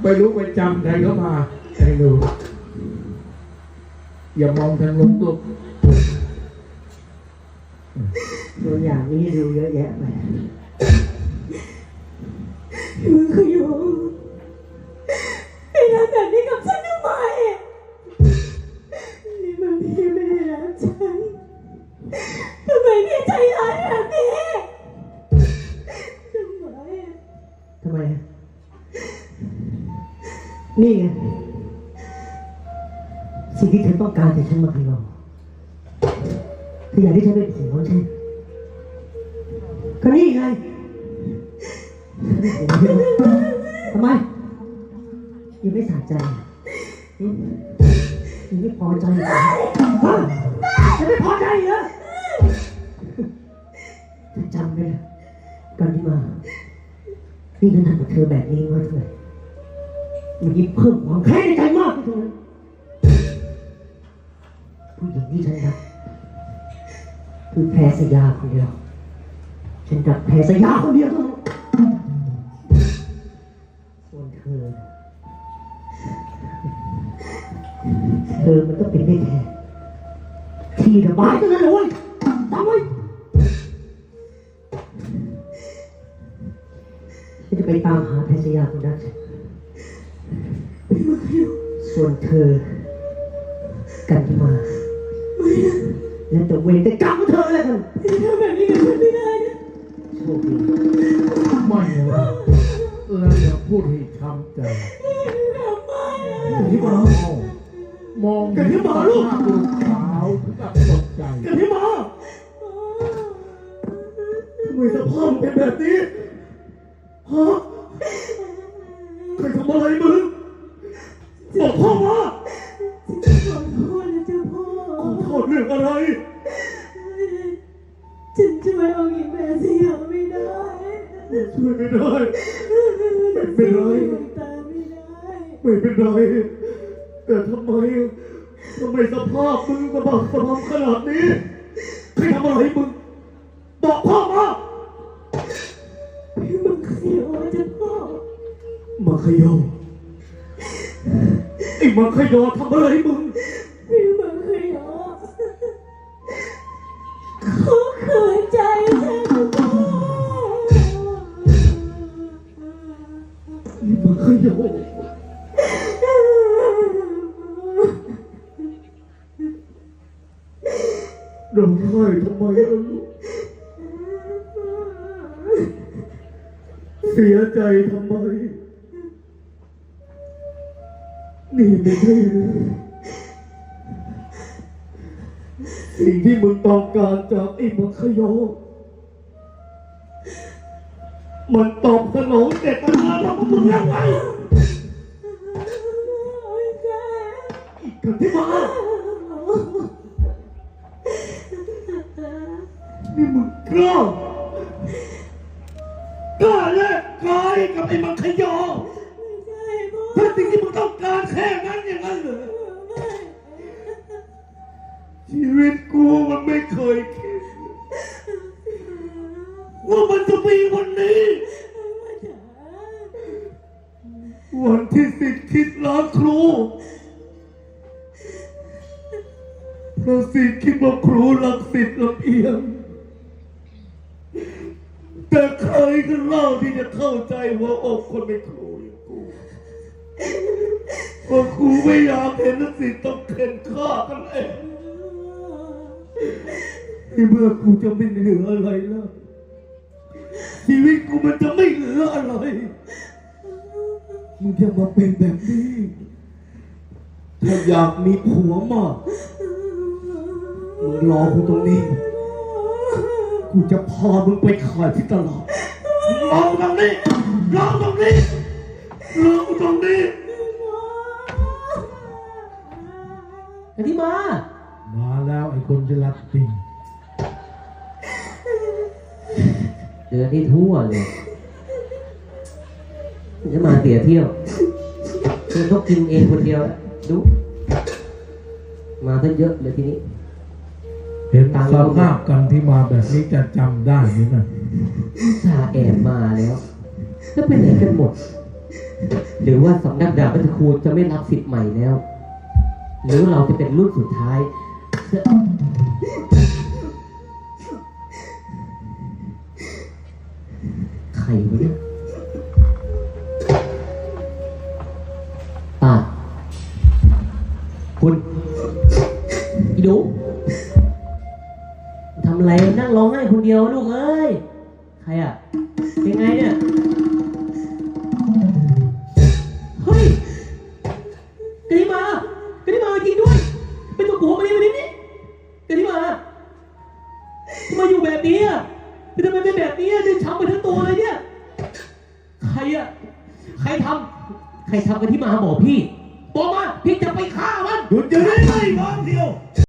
ไม่รู้ไปจำใครเข้ามาไอ้หนูอย่ามองทางลงตัวตัวอย่างนี้ดูเยอะแยะไปมึงขยงไปทำแบบนี้กับฉันทำไมนี่มันพี่ไม่ได้รักฉันทำไมพี่ใจร้ายแบบนี้ทำไม ทำไมอะ นี่ไงสิ่งที่เธอต้องการจากฉันมาคือเราเธออยากให้ฉันเป็นผัวใช่ไหมก็นี่ไงทำไมยังไม่สะใจยังยังไม่พอใจเหรอยังไม่พอใจเหรอจำได้กันที่มานี่ขนาดกับเธอแบบนี้มาเท่าไหร่ มันยิ่งเพิ่มความแค้นในใจมากขึ้นเท่านั้นผู้หญิงที่ฉันรักคือแพรสยาคนเดียว ฉันรักแพรสยาคนเดียวเท่านั้นส่วนเธอ เธอมันก็เป็นได้แค่ที่ระบายเท่านั้นเลยเว้ยจำไว้ฉันจะไปตามหาแพทยาคนนั้น ส่วนเธอ กันที่มาแล้วแต่เวรแต่กรรมของเธอแล้วกันพี่ทำแบบนี้กับฉันไม่ได้นะโชคดีไม่นะแล้วอย่าพูดให้ช้ำใจกันที่มาเอามองกันที่หมอลูกหน้าลูก สาวถึงกับตกใจกันที่มาทำไมสภาพมันเป็นแบบนี้ฮะใครทำอะไรมึง บอกพ่อมาขอโทษนะเจ้าพ่อขอโทษเรื่องอะไร ฉันช่วยเอาหญิงแม่สยามไม่ได้ช่วยไม่ได้ ไม่เป็นไร ตามไม่ได้ ไม่เป็นไร แต่ทำไมทำไมสภาพมึงสะบักสะบอมขนาดนี้ ไอ้มาขยโยทำอะไรมึงพี่มึงเขียวเขาเขินใจเจ้าพ่อไอ้มาขยโยร้องไห้ทำไมล่ะลูกเสียใจทำไม นี่ไม่ใช่เรื่องสิ่งที่มึงต้องการจากไอ้มังคโยคมันตอบสนองเจตนาของมึงยังไงกันที่มานี่มึงกล้ากล้าแลกกายกับไอ้มังคโยคถ้าสิ่ง ที่มึงต้องการแค่นั้นอย่างนั้นเหรอชีวิตกูมันไม่เคยคิดว่ามันจะมีวันนี้ วันที่สิทธิ์คิดล้าครูเพราะสิทธิ์คิดว่าครูรักสิทธิ์ลำเอียง แต่ใครกันเล่าที่จะเข้าใจหัวอกคนเป็นครู ว่าครูไม่อยากเห็นนักสิทธิ์ต้องเข็นฆ่ากันเองที่เมื่อกูจะไม่เหลืออะไรแล้ว ชีวิตกูมันจะไม่เหลืออะไร มึงจะมาเป็นแบบนี้ ถ้าอยากมีผัวมากมึงรอกูตรงนี้ กูจะพามึงไปขายที่ตลาดรอกูตรงนี้รอกูตรงนี้รอกูตรงนี้ กันที่มามาแล้วไอ้คนจะรักจริงเดือนที่ทั่วเลยจะมาเสียเที่ยวเธอต้องกินเองคนเดียวอะดู มาซะเยอะเลยทีนี้ เห็นสภาพกันที่มาแบบนี้จะจำได้ไหมนะอุตส่าห์แอบมาแล้วแล้วไปไหนกันหมด หรือว่าสำนักดาบพัทคูณจะไม่รับสิทธิ์ใหม่แล้ว หรือเราจะเป็นรุ่นสุดท้ายใครวะเนี่ยป้าคุณอีดูทำอะไรนั่งร้องไห้คนเดียวลูกเอ้ย ใครอะ เป็นไงเนี่ย ทำไมเป็นแบบนี้อะเดินช้ำไปทั้งตัวเลยเนี่ย ใครอะใครทำใครทำกันที่มาบอกพี่ บอกมา พี่จะไปฆ่ามัน หยุดเดี๋ยวนี้เลยน้องเดียว